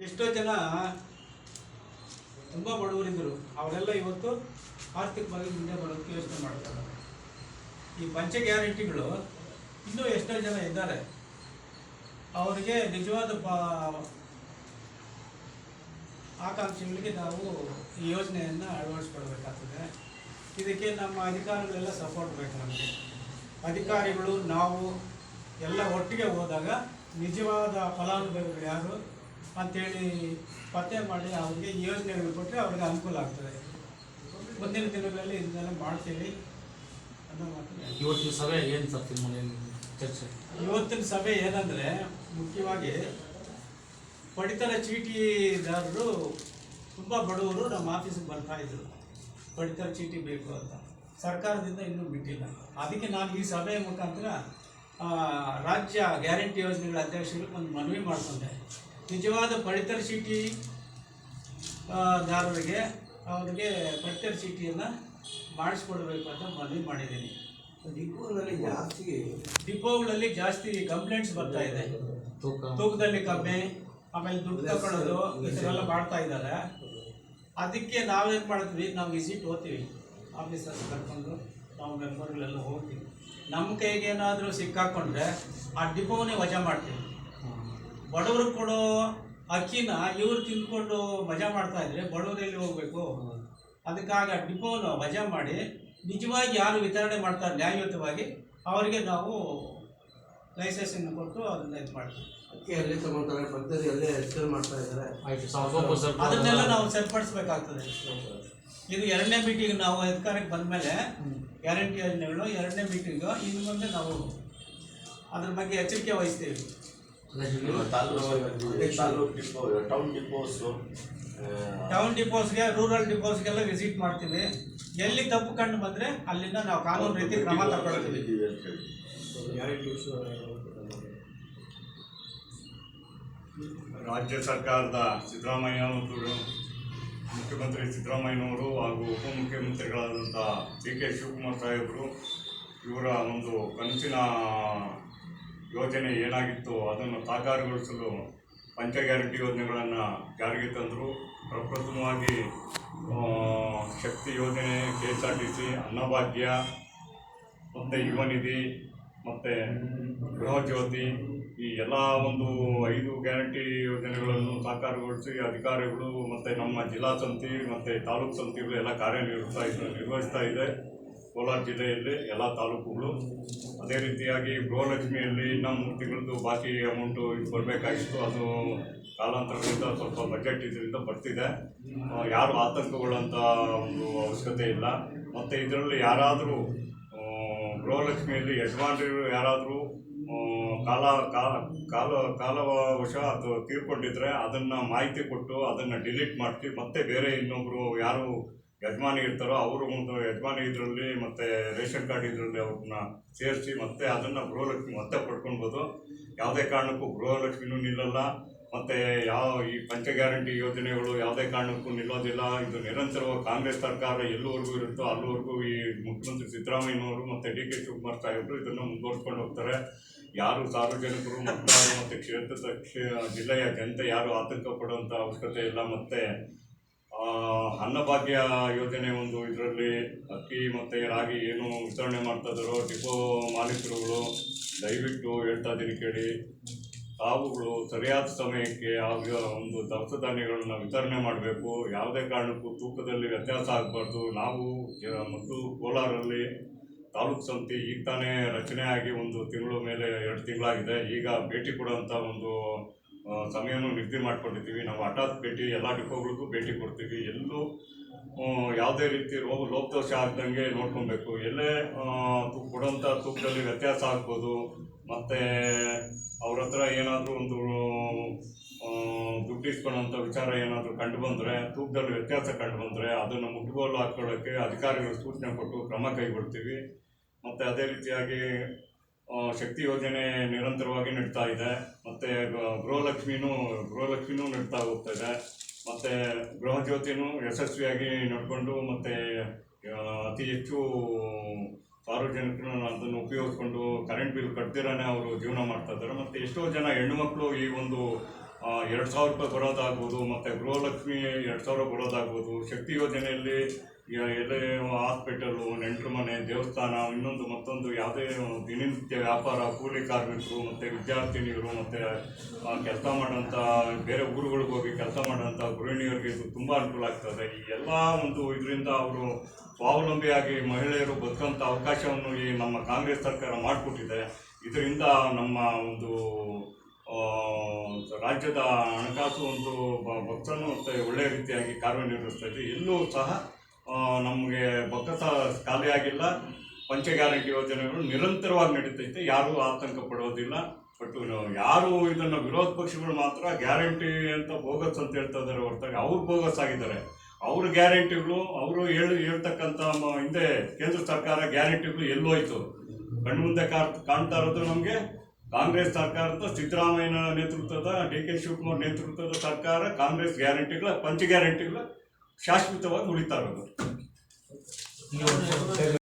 ಎಷ್ಟೋ ಜನ ತುಂಬ ಬಡವರಿದ್ದರು. ಅವರೆಲ್ಲ ಇವತ್ತು ಆರ್ಥಿಕವಾಗಿ ಮುಂದೆ ಬರೋದಕ್ಕೆ ಯೋಚನೆ ಮಾಡ್ತಾರೆ. ಈ ಪಂಚ ಗ್ಯಾರಂಟಿಗಳು ಇನ್ನೂ ಎಷ್ಟೋ ಜನ ಇದ್ದಾರೆ. ಅವರಿಗೆ ನಿಜವಾದ ಆಕಾಂಕ್ಷಿಗಳಿಗೆ ನಾವು ಈ ಯೋಜನೆಯನ್ನು ಅಳವಡಿಸ್ಕೊಳ್ಬೇಕಾಗ್ತದೆ ಇದಕ್ಕೆ ನಮ್ಮ ಅಧಿಕಾರಿಗಳೆಲ್ಲ ಸಪೋರ್ಟ್ ಬೇಕು ನಮಗೆ. ಅಧಿಕಾರಿಗಳು, ನಾವು ಎಲ್ಲ ಒಟ್ಟಿಗೆ ಹೋದಾಗ ನಿಜವಾದ ಫಲಾನುಭವಿಗಳು ಯಾರು? ಅಂತೇಳಿ ಪತ್ತೆ ಮಾಡಿ ಅವ್ರಿಗೆ ಯೋಜನೆಗಳು ಕೊಟ್ಟರೆ ಅವ್ರಿಗೆ ಅನುಕೂಲ ಆಗ್ತದೆ. ಮುಂದಿನ ದಿನಗಳಲ್ಲಿ ಇದನ್ನೆಲ್ಲ ಮಾಡ್ತೀವಿ. ಅನ್ನೋ ಮಾತು ಇವತ್ತಿನ ಸಭೆ ಏನು ಸರ್ ಚರ್ಚೆ? ಇವತ್ತಿನ ಸಭೆ ಏನಂದರೆ ಮುಖ್ಯವಾಗಿ ಪಡಿತರ ಚೀಟಿದಾರರು ತುಂಬ ಬಡವರು ನಮ್ಮ ಆಫೀಸಿಗೆ ಬರ್ತಾ ಇದ್ರು. ಪಡಿತರ ಚೀಟಿ ಬೇಕು ಅಂತ. ಸರ್ಕಾರದಿಂದ ಇನ್ನೂ ಬಿಟ್ಟಿಲ್ಲ. ಅದಕ್ಕೆ ನಾನು ಈ ಸಭೆಯ ಮುಖಾಂತರ ರಾಜ್ಯ ಗ್ಯಾರಂಟಿ ಯೋಜನೆಗಳ ಅಧ್ಯಕ್ಷರಿಗೆ ಒಂದು ಮನವಿ ಮಾಡ್ಕೊಂಡೆ. ನಿಜವಾದ ಪಡಿತರ ಚೀಟಿ ಆ, ದಾರರಿಗೆ ಅವರಿಗೆ ಪಡಿತರ ಚೀಟಿಯನ್ನು ಮಾಡಿಸ್ಕೊಡ್ಬೇಕು ಅಂತ ಮನವಿ ಮಾಡಿದ್ದೀನಿ. ಡಿಪೋಗಳಲ್ಲಿ ಜಾಸ್ತಿ ಡಿಪೋಗಳಲ್ಲಿ ಜಾಸ್ತಿ ಕಂಪ್ಲೇಂಟ್ಸ್ ಬರ್ತಾ ಇದೆ. ತೂಕ. ತೂಕದಲ್ಲಿ ಕಮ್ಮಿ ಆಮೇಲೆ ದುಡ್ಡು ತಗೊಳ್ಳೋದು ಈ ಥರ ಎಲ್ಲ ಮಾಡ್ತಾ ಇದ್ದಾರೆ. ಅದಕ್ಕೆ ನಾವೇನು ಮಾಡ್ತೀವಿ ನಾವು ವಿಸಿಟ್ ಹೋಗ್ತೀವಿ ಆಫೀಸರ್ಸ್ ಕರ್ಕೊಂಡು ನಾವು ಮೆಂಬರ್ಗಳೆಲ್ಲ ಹೋಗ್ತೀವಿ. ನಮ್ಮ ಕೈಗೆ ಏನಾದರೂ ಸಿಕ್ಕಾಕೊಂಡ್ರೆ ಆ ಡಿಪೋನೇ ವಜಾ ಮಾಡ್ತೀವಿ. ಬಡವರು ಕೊಡೋ ಅಕ್ಕಿನ ಇವ್ರು ತಿಂದ್ಕೊಂಡು ಮಜಾ ಮಾಡ್ತಾ ಇದ್ರೆ ಬಡವರು ಎಲ್ಲಿ ಹೋಗ್ಬೇಕು? ಅದಕ್ಕಾಗ ಆ ಮಜಾ ಮಾಡಿ ನಿಜವಾಗಿ ಯಾರು ವಿತರಣೆ ಮಾಡ್ತಾರೆ ನ್ಯಾಯಯುತವಾಗಿ ಅವರಿಗೆ ನಾವು ಲೈಸೆನ್ಸನ್ನು ಕೊಟ್ಟು ಅದನ್ನ ಇದು ಮಾಡ್ತೀವಿ. ಅಕ್ಕಿ ಅಲ್ಲೇ ತಗೊಂತಾರೆ? ಪದ್ಧತಿ ಅಲ್ಲೇ ಸೇಲ್ ಮಾಡ್ತಾ ಇದ್ದಾರೆ? ಅದನ್ನೆಲ್ಲ ನಾವು ಸರಿಪಡಿಸ್ಬೇಕಾಗ್ತದೆ. ಇದು ಎರಡನೇ ಮೀಟಿಂಗ್ ನಾವು ಅಧಿಕಾರಕ್ಕೆ ಬಂದಮೇಲೆ ಗ್ಯಾರಂಟಿ ಯೋಜನೆಗಳು ಎರಡನೇ ಮೀಟಿಂಗು ಇನ್ನು ಮುಂದೆ ನಾವು ಅದ್ರ ಬಗ್ಗೆ ಎಚ್ಚರಿಕೆ ವಹಿಸ್ತೀವಿ. ಟೌನ್ ಡಿಪೋಸು ಟೌನ್ ಡಿಪೋಸ್ಗೆ ರೂರಲ್ ಡಿಪೋಸ್ಗೆಲ್ಲ ವಿಸಿಟ್ ಮಾಡ್ತೀವಿ. ಎಲ್ಲಿ ತಪ್ಪು ಕಂಡು ಬಂದರೆ ಅಲ್ಲಿಂದ ನಾವು ಕಾನೂನು ರೀತಿ ಕ್ರಮ ತಗೊಳ್ತೀವಿ. ರಾಜ್ಯ ಸರ್ಕಾರದ ಸಿದ್ದರಾಮಯ್ಯ ಮತ್ತು ಮುಖ್ಯಮಂತ್ರಿ ಸಿದ್ದರಾಮಯ್ಯನವರು ಹಾಗೂ ಉಪಮುಖ್ಯಮಂತ್ರಿಗಳಾದಂಥ ಡಿ ಕೆ ಶಿವಕುಮಾರ್ ಸಾಹೇಬರು ಇವರ ಒಂದು ಕನಸಿನ ಯೋಜನೆ ಏನಾಗಿತ್ತು, ಅದನ್ನು ಸಾಕಾರಗೊಳಿಸಲು ಪಂಚ ಗ್ಯಾರಂಟಿ ಯೋಜನೆಗಳನ್ನು ಜಾರಿಗೆ ತಂದರು. ಪ್ರಪ್ರಥಮವಾಗಿ ಶಕ್ತಿ ಯೋಜನೆ K S R T C Annabhagya ಮತ್ತು ಯುವ ನಿಧಿ, ಮತ್ತು ಗೃಹಜ್ಯೋತಿ ಈ ಎಲ್ಲ ಒಂದು ಐದು ಗ್ಯಾರಂಟಿ ಯೋಜನೆಗಳನ್ನು ಸಾಕಾರಗೊಳಿಸಿ ಅಧಿಕಾರಿಗಳು ಮತ್ತು ನಮ್ಮ ಜಿಲ್ಲಾ ಸಮಿತಿ ಮತ್ತು ತಾಲೂಕು ಸಮಿತಿಗಳು ಎಲ್ಲ ಕಾರ್ಯನಿರ್ವಹಿಸ್ತಾ ನಿರ್ವಹಿಸ್ತಾ ಇದೆ. ಕೋಲಾರ ಜಿಲ್ಲೆಯಲ್ಲಿ ಎಲ್ಲ ತಾಲೂಕುಗಳು. ಅದೇ ರೀತಿಯಾಗಿ ಗೃಹಲಕ್ಷ್ಮಿಯಲ್ಲಿ ಇನ್ನೂ ಮೂರು ತಿಂಗಳದ್ದು ಬಾಕಿ ಅಮೌಂಟು ಇದು ಬರಬೇಕಾಗಿತ್ತು. ಅದು ಕಾಲಾಂತರದಿಂದ ಸ್ವಲ್ಪ ಬಜೆಟ್ ಇದರಿಂದ ಬರ್ತಿದೆ. ಯಾರು ಆತಂಕಗೊಳ್ಳುವಂಥ ಒಂದು ಅವಶ್ಯಕತೆ ಇಲ್ಲ. ಮತ್ತು ಇದರಲ್ಲಿ ಯಾರಾದರೂ ಗೃಹಲಕ್ಷ್ಮಿಯಲ್ಲಿ ಯಜಮಾನರು ಯಾರಾದರೂ ಕಾಲ ಕಾಲ ಕಾಲ ಕಾಲವಶ ಅದು ತೀರ್ಕೊಂಡಿದ್ರೆ ಅದನ್ನು ಮಾಹಿತಿ ಕೊಟ್ಟು ಅದನ್ನು ಡಿಲೀಟ್ ಮಾಡ್ತೀವಿ ಮತ್ತೆ ಬೇರೆ ಇನ್ನೊಬ್ಬರು ಯಾರು ಯಜಮಾನಿ ಇರ್ತಾರೋ ಅವರು ಒಂದು ಯಜಮಾನಿ ಇದರಲ್ಲಿ ಮತ್ತು ರೇಷನ್ ಕಾರ್ಡ್ ಇದರಲ್ಲಿ ಅವ್ರನ್ನ ಸೇರಿಸಿ ಮತ್ತೆ ಅದನ್ನು ಗೃಹಲಕ್ಷ್ಮಿ ಮತ್ತೆ ಪಡ್ಕೊಳ್ಬೋದು. ಯಾವುದೇ ಕಾರಣಕ್ಕೂ ಗೃಹಲಕ್ಷ್ಮಿನೂ ನಿಲ್ಲಲ್ಲ. ಮತ್ತು ಯಾವ ಈ ಪಂಚ ಗ್ಯಾರಂಟಿ ಯೋಜನೆಗಳು ಯಾವುದೇ ಕಾರಣಕ್ಕೂ ನಿಲ್ಲೋದಿಲ್ಲ. ಇದು ನಿರಂತರವಾಗಿ ಕಾಂಗ್ರೆಸ್ ಸರ್ಕಾರ ಎಲ್ಲಿವರೆಗೂ ಇರುತ್ತೋ ಅಲ್ಲಿವರೆಗೂ ಈ ಮುಖ್ಯಮಂತ್ರಿ ಸಿದ್ದರಾಮಯ್ಯನವರು ಮತ್ತು ಡಿ ಕೆ ಶಿವಕುಮಾರ್ ಸಾಹೇಬರು ಇದನ್ನು ಮುಂದುವರ್ಸ್ಕೊಂಡು ಹೋಗ್ತಾರೆ. ಯಾರು ಸಾರ್ವಜನಿಕರು ಮತದಾರರು ಮತ್ತು ಕ್ಷೇತ್ರದ ಕ್ಷೇ- ಜಿಲ್ಲೆಯ ಜನತೆ ಯಾರು ಆತಂಕ ಪಡುವಂಥ ಅವಶ್ಯಕತೆ ಇಲ್ಲ. ಮತ್ತು ಅನ್ನಭಾಗ್ಯ ಯೋಜನೆ ಒಂದು ಇದರಲ್ಲಿ ಅಕ್ಕಿ ಮತ್ತು ರಾಗಿ ಏನು ವಿತರಣೆ ಮಾಡ್ತಾ ಡಿಪೋ ಮಾಲೀಕರುಗಳು ದಯವಿಟ್ಟು ಹೇಳ್ತಾ ಇದ್ದೀನಿ ಕೇಳಿ. ತಾವುಗಳು ಸರಿಯಾದ ಸಮಯಕ್ಕೆ ಆಗ ಒಂದು ದವಸ ಧಾನ್ಯಗಳನ್ನು ವಿತರಣೆ ಮಾಡಬೇಕು. ಯಾವುದೇ ಕಾರಣಕ್ಕೂ ತೂಕದಲ್ಲಿ ವ್ಯತ್ಯಾಸ ಆಗಬಾರ್ದು. ನಾವು ಮತ್ತು ಕೋಲಾರಲ್ಲಿ ತಾಲೂಕು ಸಮಿತಿ ಈಗ ತಾನೇ ರಚನೆ ಆಗಿ ಒಂದು ತಿಂಗಳು ಮೇಲೆ ಎರಡು ತಿಂಗಳಾಗಿದೆ. ಈಗ ಭೇಟಿ ಕೊಡುವಂಥ ಒಂದು ಆ, ಸಮಯನೂ ನಿಗದಿ ಮಾಡ್ಕೊಂಡಿದ್ದೀವಿ. ನಾವು ಹಠಾತ್ ಭೇಟಿ ಎಲ್ಲ ಡಿಪೋಗಳಿಗೂ ಭೇಟಿ ಕೊಡ್ತೀವಿ. ಎಲ್ಲೂ ಯಾವುದೇ ರೀತಿ ರೋಗ ಲೋಪದೋಷ ಆಗ್ದಂಗೆ ನೋಡ್ಕೊಬೇಕು. ಎಲ್ಲೇ ಕೊಡೋಂಥ ತೂಕದಲ್ಲಿ ವ್ಯತ್ಯಾಸ ಆಗ್ಬೋದು. ಮತ್ತು ಅವ್ರ ಹತ್ರ ಏನಾದರೂ ಒಂದು ದುಡ್ಡು ಇಸ್ಕೊಳ್ಳೋಂಥ ವಿಚಾರ ಏನಾದರೂ ಕಂಡು ಬಂದರೆ ತೂಕದಲ್ಲಿ ವ್ಯತ್ಯಾಸ ಕಂಡು ಬಂದರೆ ಅದನ್ನು ಮುಟ್ಟುಗೋಲು ಹಾಕ್ಕೊಳ್ಳೋಕ್ಕೆ ಅಧಿಕಾರಿಗಳು ಸೂಚನೆ ಕೊಟ್ಟು ಕ್ರಮ ಕೈಗೊಳ್ತೀವಿ. ಮತ್ತು ಅದೇ ರೀತಿಯಾಗಿ ಶಕ್ತಿ ಯೋಜನೆ ನಿರಂತರವಾಗಿ ನಡೀತಾ ಇದೆ. ಮತ್ತು ಗೃಹಲಕ್ಷ್ಮಿನೂ ಗೃಹಲಕ್ಷ್ಮಿನೂ ನಡೀತಾ ಹೋಗ್ತಾ ಇದೆ. ಮತ್ತು, ಗೃಹ ಜ್ಯೋತಿನೂ ಯಶಸ್ವಿಯಾಗಿ ನಡ್ಕೊಂಡು, ಮತ್ತು ಅತಿ ಹೆಚ್ಚು ಸಾರ್ವಜನಿಕರು ಅದನ್ನು ಉಪಯೋಗಿಸ್ಕೊಂಡು ಕರೆಂಟ್ ಬಿಲ್ ಕಟ್ತಿರಾನೆ ಅವರು ಜೀವನ ಮಾಡ್ತಾ ಇದ್ದಾರೆ. ಮತ್ತು, ಎಷ್ಟೋ ಜನ ಹೆಣ್ಣುಮಕ್ಕಳು ಈ ಒಂದು ಎರಡು ಸಾವಿರ ರೂಪಾಯಿ ಬರೋದಾಗ್ಬೋದು, ಮತ್ತು ಗೃಹಲಕ್ಷ್ಮಿ ಎರಡು ಸಾವಿರ ಬರೋದಾಗ್ಬೋದು, ಶಕ್ತಿ ಯೋಜನೆಯಲ್ಲಿ ಯ- ಎಲ್ಲೇ ಹಾಸ್ಪಿಟಲು, ನೆಂಟರು ಮನೆ, ದೇವಸ್ಥಾನ, ಇನ್ನೊಂದು ಮತ್ತೊಂದು ಯಾವುದೇ ದಿನನಿತ್ಯ ವ್ಯಾಪಾರ, ಕೂಲಿ ಕಾರ್ಮಿಕರು ಮತ್ತು ವಿದ್ಯಾರ್ಥಿನಿಯರು ಮತ್ತು ಕೆಲಸ ಮಾಡೋಂಥ ಬೇರೆ ಊರುಗಳಿಗೆ ಹೋಗಿ ಕೆಲಸ ಮಾಡೋಂಥ ಗೃಹಿಣಿಯರಿಗೆ ಇದು ತುಂಬ ಅನುಕೂಲ ಆಗ್ತದೆ. ಈ ಎಲ್ಲ ಒಂದು ಇದರಿಂದ ಅವರು ಸ್ವಾವಲಂಬಿಯಾಗಿ ಮಹಿಳೆಯರು ಬದುಕಂಥ ಅವಕಾಶವನ್ನು ಈ ನಮ್ಮ ಕಾಂಗ್ರೆಸ್ ಸರ್ಕಾರ ಮಾಡಿಕೊಟ್ಟಿದೆ. ಇದರಿಂದ ನಮ್ಮ ಒಂದು ರಾಜ್ಯದ ಹಣಕಾಸು ಒಂದು ಭಕ್ತನು ಮತ್ತು ಒಳ್ಳೆಯ ರೀತಿಯಾಗಿ ಕಾರ್ಯನಿರ್ವಹಿಸ್ತಾ ಇದೆ ಎಲ್ಲೂ ಸಹ ನಮಗೆ ಬೊಕ್ಕಸ ಖಾಲಿಯಾಗಿಲ್ಲ ಪಂಚ ಗ್ಯಾರಂಟಿ ಯೋಜನೆಗಳು ನಿರಂತರವಾಗಿ ನಡೀತೈತೆ. ಯಾರೂ ಆತಂಕ ಪಡೋದಿಲ್ಲ. ಬಟ್ ಯಾರು ಇದನ್ನು ವಿರೋಧ ಪಕ್ಷಗಳು ಮಾತ್ರ ಗ್ಯಾರಂಟಿ ಅಂತ ಬೋಗಸ್ ಅಂತ ಹೇಳ್ತಾ ಇದ್ದಾರೆ ಹೊರತಾಗಿ. ಅವ್ರು ಬೋಗಸ್ ಆಗಿದ್ದಾರೆ. ಅವ್ರ ಗ್ಯಾರಂಟಿಗಳು, ಅವರು ಹೇಳಿ, ಹೇಳ್ತಕ್ಕಂಥ ಹಿಂದೆ ಕೇಂದ್ರ ಸರ್ಕಾರ ಗ್ಯಾರಂಟಿಗಳು ಎಲ್ಲೋಯ್ತು ಕಣ್ಣು ಮುಂದೆ ಕಾಣ್ತಾ ಇರೋದು ನಮಗೆ. ಕಾಂಗ್ರೆಸ್ ಸರ್ಕಾರದ ಸಿದ್ದರಾಮಯ್ಯನ ನೇತೃತ್ವದ, ಡಿ ಕೆ ಶಿವಕುಮಾರ್ ನೇತೃತ್ವದ ಸರ್ಕಾರ ಕಾಂಗ್ರೆಸ್ ಗ್ಯಾರಂಟಿಗಳ, ಪಂಚ ಗ್ಯಾರಂಟಿಗಳ ಶಾಶ್ವತವಾಗಿ ಉಳಿತಾ ಇರೋದು. ಈ ವರ್ಷ